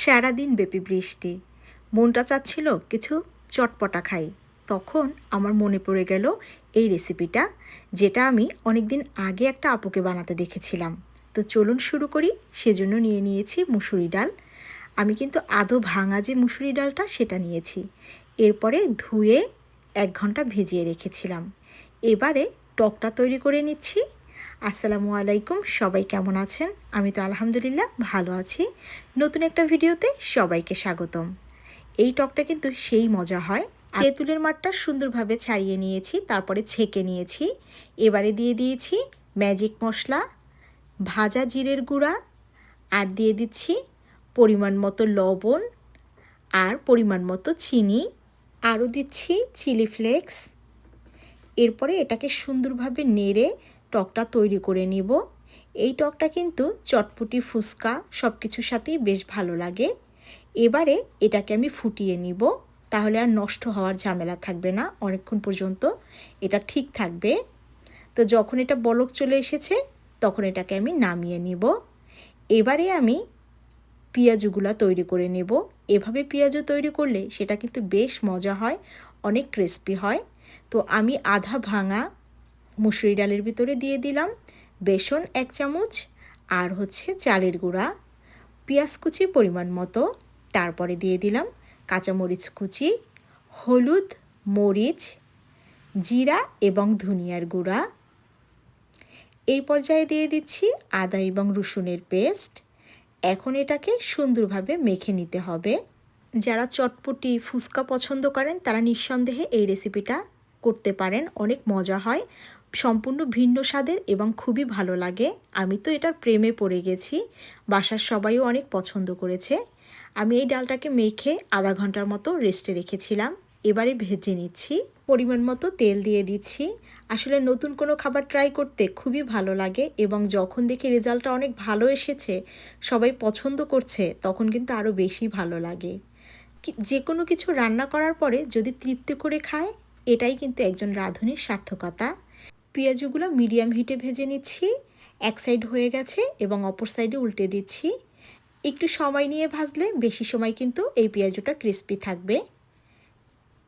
সারাদিন ব্যাপী বৃষ্টি। মনটা চাচ্ছিল কিছু চটপটা খাই। তখন আমার মনে পড়ে গেল এই রেসিপিটা, যেটা আমি অনেক দিন আগে একটা আপুকে বানাতে দেখেছিলাম। তো চলুন শুরু করি, সেজন্য নিয়ে নিয়েছি মুসুরি ডাল। আমি কিন্তু আদৌ ভাঙা যে মুসুরি ডালটা, সেটা নিয়েছি। এরপরে ধুয়ে এক ঘণ্টা ভিজিয়ে রেখেছিলাম। এবারে টকটা তৈরি করে নিচ্ছি। আসসালামু আলাইকুম সবাই কেমন আছেন? আমি তো আলহামদুলিল্লাহ ভালো আছি। নতুন একটা ভিডিওতে সবাইকে স্বাগতম। এই টকটা কিন্তু সেই মজা হয়। তেঁতুলের মাঠটা সুন্দরভাবে ছাড়িয়ে নিয়েছি তারপরে ছেঁকে নিয়েছি। এবারে দিয়ে দিয়েছি ম্যাজিক মশলা ভাজা জিরের গুঁড়া আর দিয়ে দিচ্ছি পরিমাণ মতো লবণ আর পরিমাণ মতো চিনি। আরও দিচ্ছি চিলি ফ্লেক্স এরপরে এটাকে সুন্দরভাবে নেড়ে টকটা তৈরি করে নিব। এই টকটা কিন্তু চটপুটি, ফুচকা সব কিছুর সাথেই বেশ ভালো লাগে। এবারে এটাকে আমি ফুটিয়ে নিব। তাহলে আর নষ্ট হওয়ার ঝামেলা থাকবে না, অনেকক্ষণ পর্যন্ত এটা ঠিক থাকবে। তো যখন এটা বলক চলে এসেছে, তখন এটাকে আমি নামিয়ে নিব। এবারে আমি পেঁয়াজগুলা তৈরি করে নেব। এভাবে পেঁয়াজও তৈরি করলে সেটা কিন্তু বেশ মজা হয়, অনেক ক্রিস্পি হয়। তো আমি আধা ভাঙা মুসুরি ডালের ভিতরে দিয়ে দিলাম বেসন এক চামচ আর হচ্ছে চালের গুঁড়া, পেঁয়াজ কুচি পরিমাণ মতো, তারপরে দিয়ে দিলাম কাঁচামরিচ কুচি, হলুদ, মরিচ, জিরা এবং ধনিয়ার গুঁড়া। এই পর্যায়ে দিয়ে দিচ্ছি আদা এবং রসুনের পেস্ট। এখন এটাকে সুন্দরভাবে মেখে নিতে হবে। যারা চটপটি ফুচকা পছন্দ করেন, তারা নিঃসন্দেহে এই রেসিপিটা করতে পারেন, অনেক মজা হয়। সম্পূর্ণ ভিন্ন স্বাদের এবং খুবই ভালো লাগে। আমি তো এটার প্রেমে পড়ে গেছি। বাসার সবাইও অনেক পছন্দ করেছে। আমি এই ডালটাকে মেখে আধা ঘণ্টার মতো রেস্টে রেখেছিলাম। এবারে ভেজে নিচ্ছি। পরিমাণ মতো তেল দিয়ে দিচ্ছি। আসলে নতুন কোনো খাবার ট্রাই করতে খুবই ভালো লাগে এবং যখন দেখি রেজাল্টটা অনেক ভালো এসেছে, সবাই পছন্দ করছে, তখন কিন্তু আরও বেশি ভালো লাগে। যে কোনো কিছু রান্না করার পরে যদি তৃপ্তি করে খায়, এটাই কিন্তু একজন রাঁধুনির সার্থকতা। পেঁয়াজগুলো মিডিয়াম হিটে ভেজে নিচ্ছি। এক সাইড হয়ে গেছে এবং অপর সাইডে উল্টে দিচ্ছি। একটু সময় নিয়ে ভাজলে বেশি সময় কিন্তু এই পেঁয়াজুটা ক্রিস্পি থাকবে।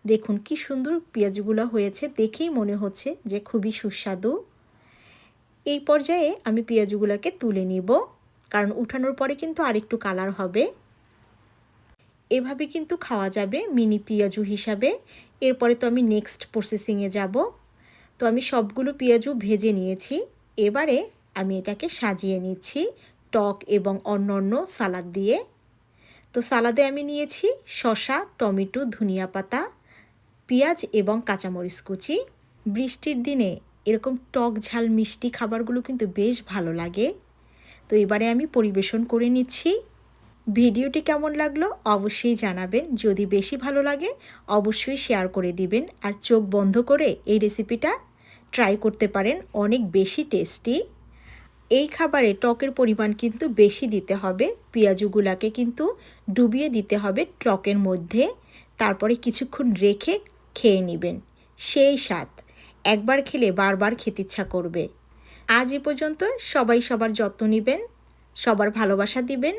দেখুন কি সুন্দর পেঁয়াজগুলো হয়েছে দেখেই মনে হচ্ছে যে খুবই সুস্বাদু। এই পর্যায়ে আমি পেঁয়াজগুলোকে তুলে নিব, কারণ উঠানোর পরে কিন্তু আরেকটু কালার হবে। এভাবে কিন্তু খাওয়া যাবে মিনি পেঁয়াজু হিসাবে। এরপরে তো আমি নেক্সট প্রসেসিংয়ে যাব। তো আমি সবগুলো পেঁয়াজু ভেজে নিয়েছি। এবারে আমি এটাকে সাজিয়ে নিচ্ছি টক এবং অন্য অন্য সালাদ দিয়ে। তো সালাদে আমি নিয়েছি শশা টমেটো, ধনিয়া পাতা, পেঁয়াজ এবং কাঁচামরিচ কুচি। বৃষ্টির দিনে এরকম টক ঝাল মিষ্টি খাবারগুলো কিন্তু বেশ ভালো লাগে। তো এবারে আমি পরিবেশন করে নিচ্ছি। ভিডিওটি কেমন লাগল অবশ্যই জানাবেন। যদি বেশি ভালো লাগে, অবশ্যই শেয়ার করে দিবেন। আর চোখ বন্ধ করে এই রেসিপিটা ট্রাই করতে পারেন, অনেক বেশি টেস্টি এই খাবারে টকের পরিমাণ কিন্তু বেশি দিতে হবে, পেঁয়াজুগুলাকে কিন্তু ডুবিয়ে দিতে হবে টকের মধ্যে, তারপরে কিছুক্ষণ রেখে খেয়ে নেবেন, সেই স্বাদ। একবার খেলে বারবার খেতে ইচ্ছা করবে। আজ এ পর্যন্ত সবাই সবার যত্ন নেবেন, সবার ভালোবাসা দিবেন,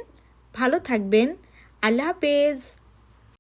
ভালো থাকবেন, আল্লাহ হাফেজ।